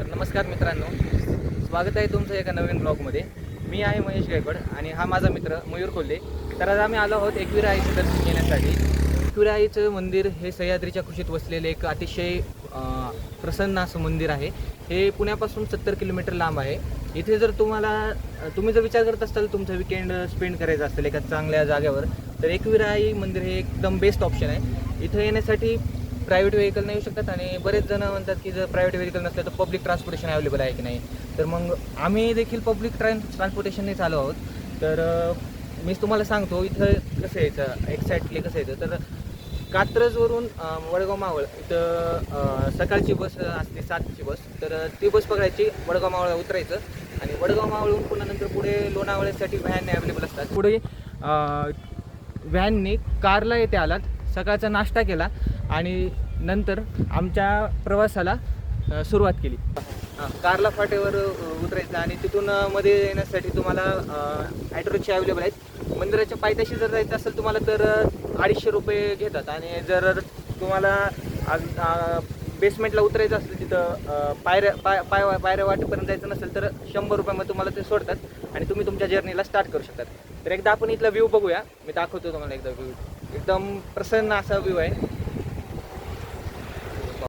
तर नमस्कार मित्रांनो. स्वागत आहे तुमचं एका नवीन ब्लॉगमध्ये मी आहे महेश गायकवाड आणि हा माझा मित्र मयूर कोल्हे तर आज आम्ही आलो आहोत एकविराईचं दर्शन घेण्यासाठी. एकविरा आईचं मंदिर हे सह्याद्रीच्या कुशीत वसलेले एक अतिशय प्रसन्न असं मंदिर आहे. हे पुण्यापासून सत्तर किलोमीटर लांब आहे. इथे जर तुम्हाला तुम्ही जर विचार करत असाल तुमचं विकेंड स्पेंड करायचं असेल एका चांगल्या जागेवर तर एकविराई आई मंदिर हे एकदम बेस्ट ऑप्शन आहे. इथं येण्यासाठी प्रायव्हेट व्हेकल नाही येऊ शकतात आणि बरेच जण म्हणतात की जर प्रायव्हेट व्हेकल नसलं तर पब्लिक ट्रान्सपोर्टेशन अवेलेबल आहे की नाही? तर मग आम्ही देखील पब्लिक ट्रान्स ट्रान्सपोर्टेशनने चालू आहोत. तर मीच तुम्हाला सांगतो इथं कसं यायचं? एक्झॅक्टली कसं यायचं? तर कात्रजवरून वडगाव मावळ इथं सकाळची बस असते सातची बस. तर ती बस पकडायची वडगाव मावळला उतरायचं आणि वडगाव मावळहून पुन्हा नंतर पुढे लोणावळ्यासाठी व्हॅन अवेलेबल असतात. पुढे व्हॅनने कारला येथे आलात सकाळचा नाश्ता केला आणि नंतर आमच्या प्रवासाला सुरुवात केली. कारला फाटेवर उतरायचं आणि तिथून मध्ये येण्यासाठी तुम्हाला ॲटो रिक्षा अवेलेबल आहेत. मंदिराच्या पायथ्याशी जर जायचं असेल तुम्हाला तर अडीचशे रुपये घेतात. आणि जर तुम्हाला बेसमेंटला उतरायचं असेल तिथं पायऱ्या पाय पाय पायऱ्या वाटेपर्यंत जायचं नसेल तर शंभर रुपयामध्ये तुम्हाला ते सोडतात. आणि तुम्ही तुमच्या जर्नीला स्टार्ट करू शकतात. तर एकदा आपण इथला व्ह्यू बघूया. मी दाखवतो तुम्हाला एकदा व्ह्यू एकदम प्रसन्न असा व्ह्यू आहे.